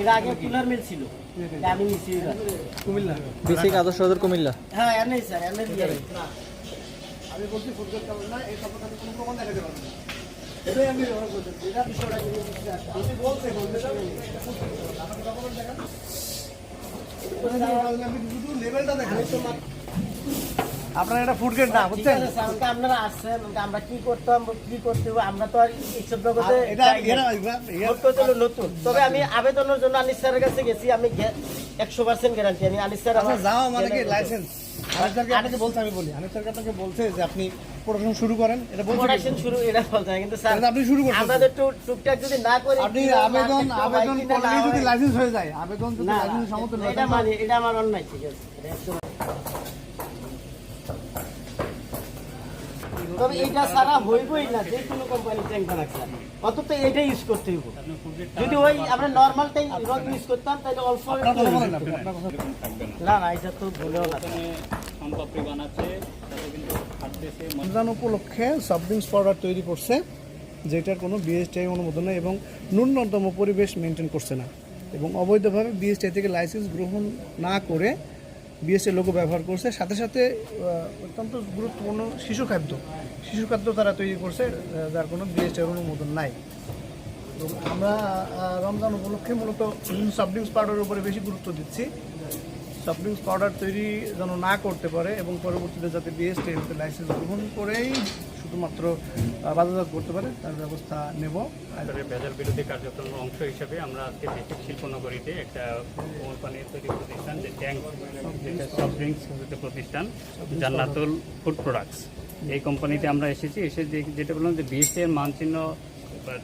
এর আগে কুলার মিল ছিল। আমি নিছি কুমিল্লা। বিসিক আদর্শ সদর কুমিল্লা। হ্যাঁ স্যার এনে দিয়ে আমি বলছি ফুটবল কাপড় না এই সম্পর্কে কোনো প্রমাণ দেখাতে পারব না। এটাই আমি ব্যবহার করছি এটা বিষয়টা আপনি বলছেন আপনি শুধু লেভেলটা দেখেন আপনার এটা ফুড গ্রেড না বুঝছেন? স্যার, আপনারা আসছেন আমরা কি করতাম কি করতে হবে আমরা তো আর এইসব জগতে এটা নতুন। তবে আমি আবেদনের জন্য আনিস স্যারের কাছে গেছি আমি একশো পার্সেন্ট গ্যারান্টি আমি আনিস স্যার আচ্ছা আমার- যাওয়া মানে কি লাইসেন্স আনিস আপনাকে বলছে আমি বলি। আনিস স্যারকে আপনাকে বলছে যে আপনি প্রোডাকশন শুরু করেন এটা বলছে প্রোডাকশন শুরু এটা বলতে কিন্তু স্যার আপনি শুরু করছেন। আমরা তো টুকটাক যদি না করি আপনি আবেদন আবেদন করলেই যদি লাইসেন্স হয়ে যায় আবেদন যদি লাইসেন্স সমর্থন এটা মানে এটা আমার অন্যায় ঠিক আছে এটা একদম- তবে এটা ছাড়া হইবই না যে কোনো কোম্পানি ট্যাঙ্ক বানাচ্ছে অন্তত এটাই ইউজ করতে হইব। যদি ওই আমরা নর্মাল ট্যাঙ্ক ইউজ করতাম তাহলে অল্প না না এটা তো ভুলেও না। রমজান উপলক্ষে সফট ড্রিঙ্কস পাউডার তৈরি করছে যেটার কোনো বিএসটিআই অনুমোদন নেই এবং ন্যূনতম পরিবেশ মেনটেন করছে না। এবং অবৈধভাবে বিএসটিআই থেকে লাইসেন্স গ্রহণ না করে বিএসটি লোগো ব্যবহার করছে। সাথে সাথে অত্যন্ত গুরুত্বপূর্ণ শিশু খাদ্য। শিশু খাদ্য তারা তৈরি করছে যার কোনো বিএসএর অনুমোদন নাই। আমরা রমজান উপলক্ষে মূলত সফট ড্রিঙ্কস পাউডারের উপরে বেশি গুরুত্ব দিচ্ছি। ড্রিঙ্কস পাউডার তৈরি যেন না করতে পারে এবং পরবর্তীতে যাতে বিএসটি লাইসেন্স গ্রহণ করেই শুধুমাত্র বাজারজাত করতে পারে তার ব্যবস্থা নেব। ভেজাল বিরোধী কার্যক্রমের অংশ হিসেবে আমরা আজকে বেসিক শিল্পনগরীতে একটা কোম্পানি তৈরি প্রতিষ্ঠান যে ট্যাঙ্ক যেটা সফট ড্রিঙ্কস প্রতিষ্ঠান জান্নাতুল ফুড প্রোডাক্টস এই কোম্পানিতে আমরা এসেছি এসে যেটা বললাম যে বিএসটি এর মানচিহ্ন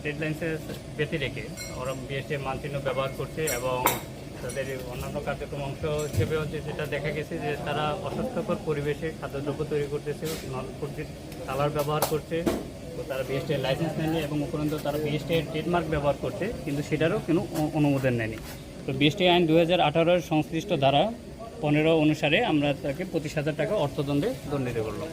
ট্রেড লাইসেন্স ব্যতি রেখে ওরা বিএসটি এর মানচিহ্ন ব্যবহার করছে এবং তাদের অন্যান্য কার্যক্রম অংশ হিসেবে হচ্ছে যেটা দেখা গেছে যে তারা অস্বাস্থ্যকর পরিবেশে খাদ্যদ্রব্য তৈরি করতেছে নন ফুড কালার ব্যবহার করছে তারা বিএসটি লাইসেন্স নেয়নি এবং উপরন্ত তারা বিএসটি এর ট্রেডমার্ক ব্যবহার করছে, কিন্তু সেটারও কোনো অনুমোদন নেয়নি। তো বিএসটি আইন দু হাজার সংশ্লিষ্ট ধারা পনেরো অনুসারে আমরা তাকে পঁচিশ হাজার টাকা অর্থদণ্ডে দণ্ডিত করলাম।